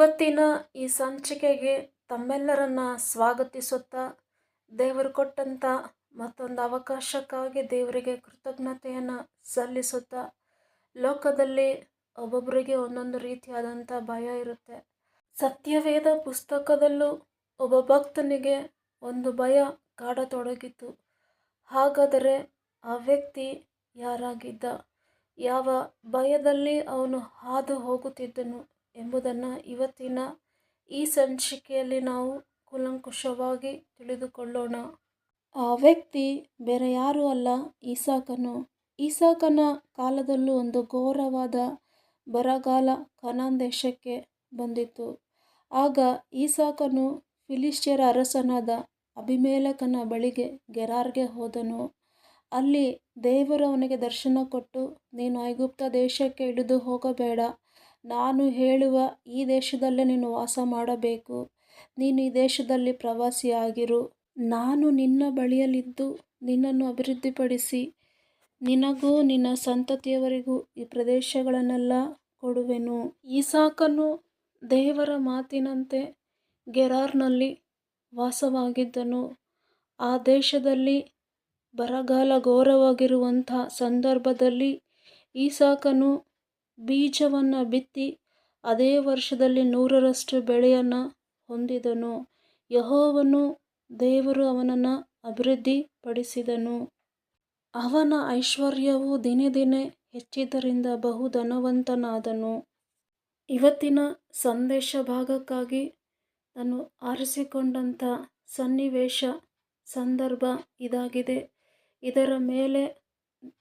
ಇವತ್ತಿನ ಈ ಸಂಚಿಕೆಗೆ ತಮ್ಮೆಲ್ಲರನ್ನ ಸ್ವಾಗತಿಸುತ್ತಾ ದೇವರು ಕೊಟ್ಟಂಥ ಮತ್ತೊಂದು ಅವಕಾಶಕ್ಕಾಗಿ ದೇವರಿಗೆ ಕೃತಜ್ಞತೆಯನ್ನು ಸಲ್ಲಿಸುತ್ತಾ ಲೋಕದಲ್ಲಿ ಒಬ್ಬೊಬ್ಬರಿಗೆ ಒಂದೊಂದು ರೀತಿಯಾದಂಥ ಭಯ ಇರುತ್ತೆ. ಸತ್ಯವೇದ ಪುಸ್ತಕದಲ್ಲೂ ಒಬ್ಬ ಭಕ್ತನಿಗೆ ಒಂದು ಭಯ ಕಾಡತೊಡಗಿತು. ಹಾಗಾದರೆ ಆ ವ್ಯಕ್ತಿ ಯಾರಾಗಿದ್ದ? ಯಾವ ಭಯದಲ್ಲಿ ಅವನು ಹಾದು ಹೋಗುತ್ತಿದ್ದನು? ಎಂಬುದನ್ನು ಇವತ್ತಿನ ಈ ಸಂಚಿಕೆಯಲ್ಲಿ ನಾವು ಕೂಲಂಕುಷವಾಗಿ ತಿಳಿದುಕೊಳ್ಳೋಣ. ಆ ವ್ಯಕ್ತಿ ಬೇರೆ ಯಾರೂ ಅಲ್ಲ, ಈಸಾಕನು. ಈಸಾಕನ ಕಾಲದಲ್ಲೂ ಒಂದು ಘೋರವಾದ ಬರಗಾಲ ಕನಾನ್ ದೇಶಕ್ಕೆ ಬಂದಿತ್ತು. ಆಗ ಈಸಾಕನು ಫಿಲಿಸ್ಟಿಯರ ಅರಸನಾದ ಅಭಿಮೇಲಕನ ಬಳಿಗೆ ಗೆರಾರ್ಗೆ ಹೋದನು. ಅಲ್ಲಿ ದೇವರು ಅವನಿಗೆ ದರ್ಶನ ಕೊಟ್ಟು, ನೀನು ಐಗುಪ್ತ ದೇಶಕ್ಕೆ ಇಳಿದು ಹೋಗಬೇಡ. ನಾನು ಹೇಳುವ ಈ ದೇಶದಲ್ಲೇ ನೀನು ವಾಸ ಮಾಡಬೇಕು. ನೀನು ಈ ದೇಶದಲ್ಲಿ ಪ್ರವಾಸಿಯಾಗಿರು. ನಾನು ನಿನ್ನ ಬಳಿಯಲ್ಲಿದ್ದು ನಿನ್ನನ್ನು ಅಭಿವೃದ್ಧಿಪಡಿಸಿ. ನಿನಗೂ ನಿನ್ನ ಸಂತತಿಯವರಿಗೂ ಈ ಪ್ರದೇಶಗಳನ್ನೆಲ್ಲ ಕೊಡುವೆನು. ಈಸಾಕನು ದೇವರ ಮಾತಿನಂತೆ ಗೆರಾರ್ನಲ್ಲಿ ವಾಸವಾಗಿದ್ದನು. ಆ ದೇಶದಲ್ಲಿ ಬರಗಾಲ ಘೋರವಾಗಿರುವಂಥ ಸಂದರ್ಭದಲ್ಲಿ ಈಸಾಕನು ಬೀಜವನ್ನು ಬಿತ್ತಿ ಅದೇ ವರ್ಷದಲ್ಲಿ ನೂರರಷ್ಟು ಬೆಳೆಯನ್ನು ಹೊಂದಿದನು. ಯಹೋವನು ದೇವರು ಅವನನ್ನು ಅಭಿವೃದ್ಧಿಪಡಿಸಿದನು. ಅವನ ಐಶ್ವರ್ಯವು ದಿನೇ ದಿನೇ ಹೆಚ್ಚಿದ್ದರಿಂದ ಬಹು ಧನವಂತನಾದನು. ಇವತ್ತಿನ ಸಂದೇಶ ಭಾಗಕ್ಕಾಗಿ ನಾನು ಆರಿಸಿಕೊಂಡಂಥ ಸನ್ನಿವೇಶ, ಸಂದರ್ಭ ಇದಾಗಿದೆ. ಇದರ ಮೇಲೆ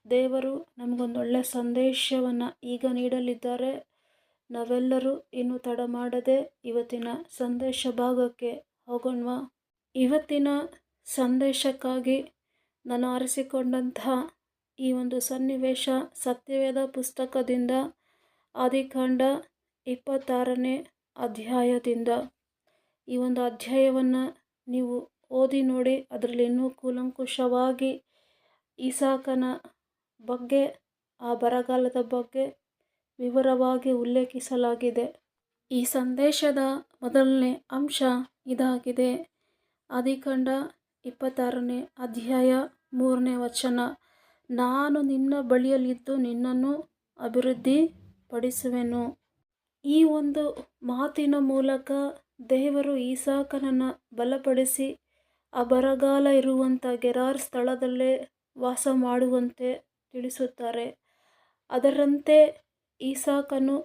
ದೇವರು ನಮಗೊಂದೊಳ್ಳೆ ಸಂದೇಶವನ್ನು ಈಗ ನೀಡಲಿದ್ದಾರೆ. ನಾವೆಲ್ಲರೂ ಇನ್ನು ತಡ ಮಾಡದೆ ಇವತ್ತಿನ ಸಂದೇಶ ಭಾಗಕ್ಕೆ ಹೋಗೋಣ ಇವತ್ತಿನ ಸಂದೇಶಕ್ಕಾಗಿ ನಾನು ಆರಿಸಿಕೊಂಡಂತಹ ಈ ಒಂದು ಸನ್ನಿವೇಶ ಸತ್ಯವೇದ ಪುಸ್ತಕದಿಂದ ಆದಿಕಾಂಡ ಇಪ್ಪತ್ತಾರನೇ ಅಧ್ಯಾಯದಿಂದ. ಈ ಒಂದು ಅಧ್ಯಾಯವನ್ನು ನೀವು ಓದಿ ನೋಡಿ, ಅದರಲ್ಲಿ ಇನ್ನೂ ಕೂಲಂಕುಷವಾಗಿ ಇಸಾಕನ ಬಗ್ಗೆ, ಆ ಬರಗಾಲದ ಬಗ್ಗೆ ವಿವರವಾಗಿ ಉಲ್ಲೇಖಿಸಲಾಗಿದೆ. ಈ ಸಂದೇಶದ ಮೊದಲನೇ ಅಂಶ ಇದಾಗಿದೆ. ಆದಿಕಾಂಡ ಇಪ್ಪತ್ತಾರನೇ ಅಧ್ಯಾಯ ಮೂರನೇ ವಚನ. ನಾನು ನಿನ್ನ ಬಳಿಯಲ್ಲಿದ್ದು ನಿನ್ನನ್ನು ಅಭಿವೃದ್ಧಿ ಪಡಿಸುವೆನು ಈ ಒಂದು ಮಾತಿನ ಮೂಲಕ ದೇವರು ಈಸಾಕನನ್ನು ಬಲಪಡಿಸಿ, ಆ ಬರಗಾಲ ಇರುವಂಥ ಗೆರಾರ್ ಸ್ಥಳದಲ್ಲೇ ವಾಸ ಮಾಡುವಂತೆ ತಿಳಿಸುತ್ತಾರೆ. ಅದರಂತೆ ಈಸಾಕನು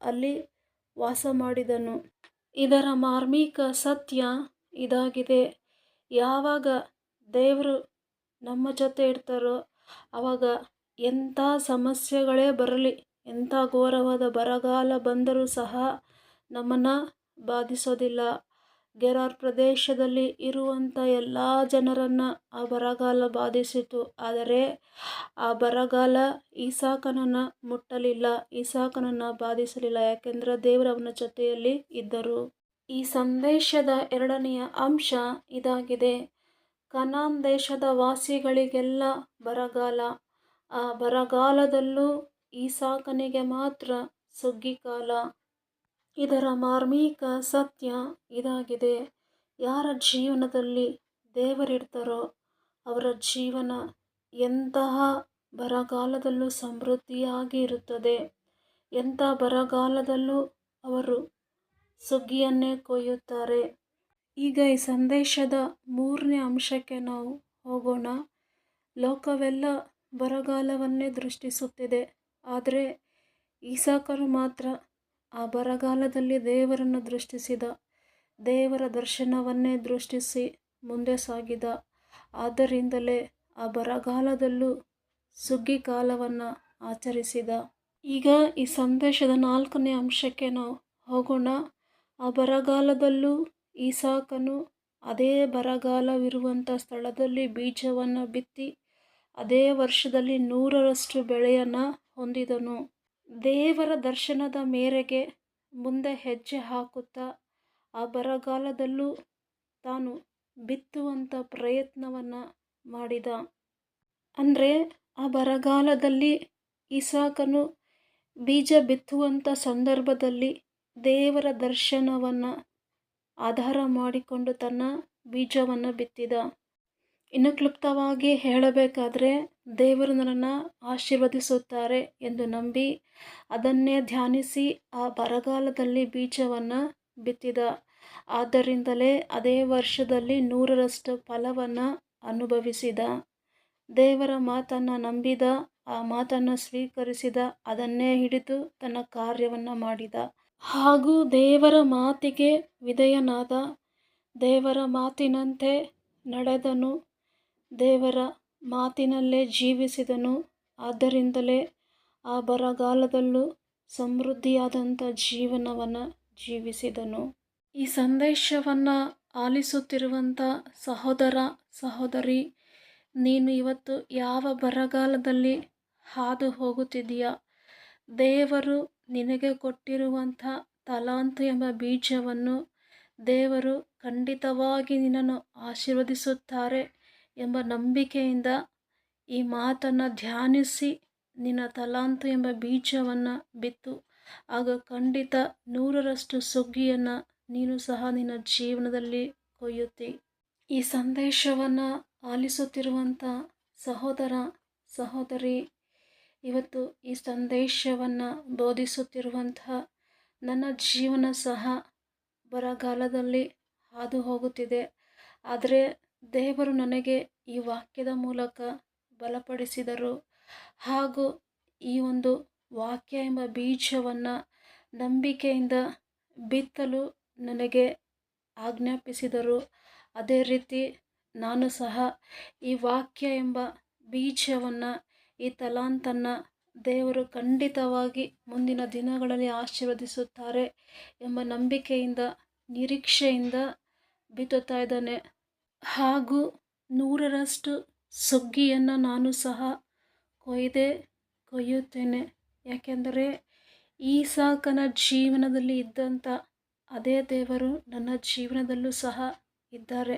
ಅಲ್ಲಿ ವಾಸ ಮಾಡಿದನು. ಇದರ ಮಾರ್ಮಿಕ ಸತ್ಯ ಇದಾಗಿದೆ. ಯಾವಾಗ ದೇವರು ನಮ್ಮ ಜೊತೆ ಇರ್ತಾರೋ ಆವಾಗ ಎಂಥ ಸಮಸ್ಯೆಗಳೇ ಬರಲಿ, ಎಂಥ ಘೋರವಾದ ಬರಗಾಲ ಬಂದರೂ ಸಹ ನಮ್ಮನ್ನು ಬಾಧಿಸೋದಿಲ್ಲ. ಗೆರಾರ್ ಪ್ರದೇಶದಲ್ಲಿ ಇರುವಂಥ ಎಲ್ಲ ಜನರನ್ನು ಆ ಬರಗಾಲ ಬಾಧಿಸಿತು. ಆದರೆ ಆ ಬರಗಾಲ ಈಸಾಕನನ್ನು ಮುಟ್ಟಲಿಲ್ಲ, ಈಸಾಕನನ್ನು ಬಾಧಿಸಲಿಲ್ಲ. ಯಾಕೆಂದರೆ ದೇವರು ಅವನ ಜೊತೆಯಲ್ಲಿ ಇದ್ದರು. ಈ ಸಂದೇಶದ ಎರಡನೆಯ ಅಂಶ ಇದಾಗಿದೆ. ಕನಾನ್ ದೇಶದ ವಾಸಿಗಳಿಗೆಲ್ಲ ಬರಗಾಲ. ಆ ಬರಗಾಲದಲ್ಲೂ ಈಸಾಕನಿಗೆ ಮಾತ್ರ ಸುಗ್ಗಿಕಾಲ ಇದರ ಮಾರ್ಮಿಕ ಸತ್ಯ ಇದಾಗಿದೆ. ಯಾರ ಜೀವನದಲ್ಲಿ ದೇವರಿರ್ತಾರೋ ಅವರ ಜೀವನ ಎಂತಹ ಬರಗಾಲದಲ್ಲೂ ಸಮೃದ್ಧಿಯಾಗಿ ಇರುತ್ತದೆ ಎಂಥ ಬರಗಾಲದಲ್ಲೂ ಅವರು ಸುಗ್ಗಿಯನ್ನೇ ಕೊಯ್ಯುತ್ತಾರೆ. ಈಗ ಈ ಸಂದೇಶದ ಮೂರನೇ ಅಂಶಕ್ಕೆ ನಾವು ಹೋಗೋಣ. ಲೋಕವೆಲ್ಲ ಬರಗಾಲವನ್ನೇ ದೃಷ್ಟಿಸುತ್ತಿದೆ. ಆದರೆ ಈಸಾಕರು ಮಾತ್ರ ಆ ಬರಗಾಲದಲ್ಲಿ ದೇವರನ್ನು ದೃಷ್ಟಿಸಿದ. ದೇವರ ದರ್ಶನವನ್ನೇ ದೃಷ್ಟಿಸಿ ಮುಂದೆ ಸಾಗಿದ. ಆದ್ದರಿಂದಲೇ ಆ ಬರಗಾಲದಲ್ಲೂ ಸುಗ್ಗಿ ಕಾಲವನ್ನು ಆಚರಿಸಿದ. ಈಗ ಈ ಸಂದೇಶದ ನಾಲ್ಕನೇ ಅಂಶಕ್ಕೆ ನಾವು ಹೋಗೋಣ. ಆ ಬರಗಾಲದಲ್ಲೂ ಈಸಾಕನು ಅದೇ ಬರಗಾಲವಿರುವಂಥ ಸ್ಥಳದಲ್ಲಿ ಬೀಜವನ್ನು ಬಿತ್ತಿ, ಅದೇ ವರ್ಷದಲ್ಲಿ ನೂರರಷ್ಟು ಬೆಳೆಯನ್ನು ಹೊಂದಿದನು. ದೇವರ ದರ್ಶನದ ಮೇರೆಗೆ ಮುಂದೆ ಹೆಜ್ಜೆ ಹಾಕುತ್ತಾ, ಆ ಬರಗಾಲದಲ್ಲೂ ತಾನು ಬಿತ್ತುವಂಥ ಪ್ರಯತ್ನವನ್ನು ಮಾಡಿದ. ಅಂದರೆ, ಆ ಬರಗಾಲದಲ್ಲಿ ಇಸಾಕನು ಬೀಜ ಬಿತ್ತುವಂಥ ಸಂದರ್ಭದಲ್ಲಿ ದೇವರ ದರ್ಶನವನ್ನು ಆಧಾರ ಮಾಡಿಕೊಂಡು ತನ್ನ ಬೀಜವನ್ನು ಬಿತ್ತಿದ. ಇನ್ನು ಕ್ಲುಪ್ತವಾಗಿ ಹೇಳಬೇಕಾದ್ರೆ ದೇವರು ನನ್ನನ್ನು ಆಶೀರ್ವದಿಸುತ್ತಾರೆ ಎಂದು ನಂಬಿ ಅದನ್ನೇ ಧ್ಯಾನಿಸಿ ಆ ಬರಗಾಲದಲ್ಲಿ ಬೀಜವನ್ನು ಬಿತ್ತಿದ. ಆದ್ದರಿಂದಲೇ ಅದೇ ವರ್ಷದಲ್ಲಿ ನೂರರಷ್ಟು ಫಲವನ್ನು ಅನುಭವಿಸಿದ. ದೇವರ ಮಾತನ್ನು ನಂಬಿದ, ಆ ಮಾತನ್ನು ಸ್ವೀಕರಿಸಿದ, ಅದನ್ನೇ ಹಿಡಿದು ತನ್ನ ಕಾರ್ಯವನ್ನು ಮಾಡಿದ. ಹಾಗೂ ದೇವರ ಮಾತಿಗೆ ವಿಧೇಯನಾದ. ದೇವರ ಮಾತಿನಂತೆ ನಡೆದನು. ದೇವರ ಮಾತಿನಲ್ಲೇ ಜೀವಿಸಿದನು. ಆದ್ದರಿಂದಲೇ ಆ ಬರಗಾಲದಲ್ಲೂ ಸಮೃದ್ಧಿಯಾದಂಥ ಜೀವನವನ್ನು ಜೀವಿಸಿದನು. ಈ ಸಂದೇಶವನ್ನು ಆಲಿಸುತ್ತಿರುವಂಥ ಸಹೋದರ, ಸಹೋದರಿ, ನೀನು ಇವತ್ತು ಯಾವ ಬರಗಾಲದಲ್ಲಿ ಹಾದು ಹೋಗುತ್ತಿದೆಯಾ ದೇವರು ನಿನಗೆ ಕೊಟ್ಟಿರುವಂಥ ತಲಾಂತು ಎಂಬ ಬೀಜವನ್ನು ದೇವರು ಖಂಡಿತವಾಗಿ ನಿನ್ನನ್ನು ಆಶೀರ್ವದಿಸುತ್ತಾರೆ. ಎಂಬ ನಂಬಿಕೆಯಿಂದ ಈ ಮಾತನ್ನು ಧ್ಯಾನಿಸಿ ನಿನ್ನ ತಲಾಂತು ಎಂಬ ಬೀಜವನ್ನು ಬಿತ್ತು. ಆಗ ಖಂಡಿತ ನೂರರಷ್ಟು ಸುಗ್ಗಿಯನ್ನು ನೀನು ಸಹ ನಿನ್ನ ಜೀವನದಲ್ಲಿ ಕೊಯ್ಯುತ್ತಿ. ಈ ಸಂದೇಶವನ್ನು ಆಲಿಸುತ್ತಿರುವಂಥ ಸಹೋದರ, ಸಹೋದರಿ, ಇವತ್ತು ಈ ಸಂದೇಶವನ್ನು ಬೋಧಿಸುತ್ತಿರುವಂತಹ ನನ್ನ ಜೀವನ ಸಹ ಬರಗಾಲದಲ್ಲಿ ಹಾದು ಹೋಗುತ್ತಿದೆ. ಆದರೆ ದೇವರು ನನಗೆ ಈ ವಾಕ್ಯದ ಮೂಲಕ ಬಲಪಡಿಸಿದರು. ಹಾಗೂ ಈ ಒಂದು ವಾಕ್ಯ ಎಂಬ ಬೀಜವನ್ನು ನಂಬಿಕೆಯಿಂದ ಬಿತ್ತಲು ನನಗೆ ಆಜ್ಞಾಪಿಸಿದರು. ಅದೇ ರೀತಿ ನಾನು ಸಹ ಈ ವಾಕ್ಯ ಎಂಬ ಬೀಜವನ್ನು, ಈ ತಲಾಂತನ್ನು ದೇವರು ಖಂಡಿತವಾಗಿ ಮುಂದಿನ ದಿನಗಳಲ್ಲಿ ಆಶೀರ್ವದಿಸುತ್ತಾರೆ ಎಂಬ ನಂಬಿಕೆಯಿಂದ, ನಿರೀಕ್ಷೆಯಿಂದ ಬಿತ್ತುತ್ತಾ ಇದ್ದಾನೆ. ಹಾಗೂ ನೂರರಷ್ಟು ಸುಗ್ಗಿಯನ್ನು ನಾನು ಸಹ ಕೊಯ್ದೆ, ಕೊಯ್ಯುತ್ತೇನೆ. ಯಾಕೆಂದರೆ ಈ ಸಾಕನ ಜೀವನದಲ್ಲಿ ಇದ್ದಂಥ ಅದೇ ದೇವರು ನನ್ನ ಜೀವನದಲ್ಲೂ ಸಹ ಇದ್ದಾರೆ.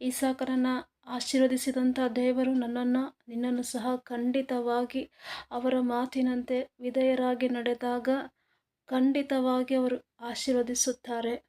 ಈ ಸಾಕನನ್ನು ಆಶೀರ್ವದಿಸಿದಂಥ ದೇವರು ನನ್ನನ್ನು, ನಿನ್ನನ್ನು ಸಹ ಖಂಡಿತವಾಗಿ ಅವರ ಮಾತಿನಂತೆ ವಿಧೇಯರಾಗಿ ನಡೆದಾಗ ಖಂಡಿತವಾಗಿ ಅವರು ಆಶೀರ್ವದಿಸುತ್ತಾರೆ.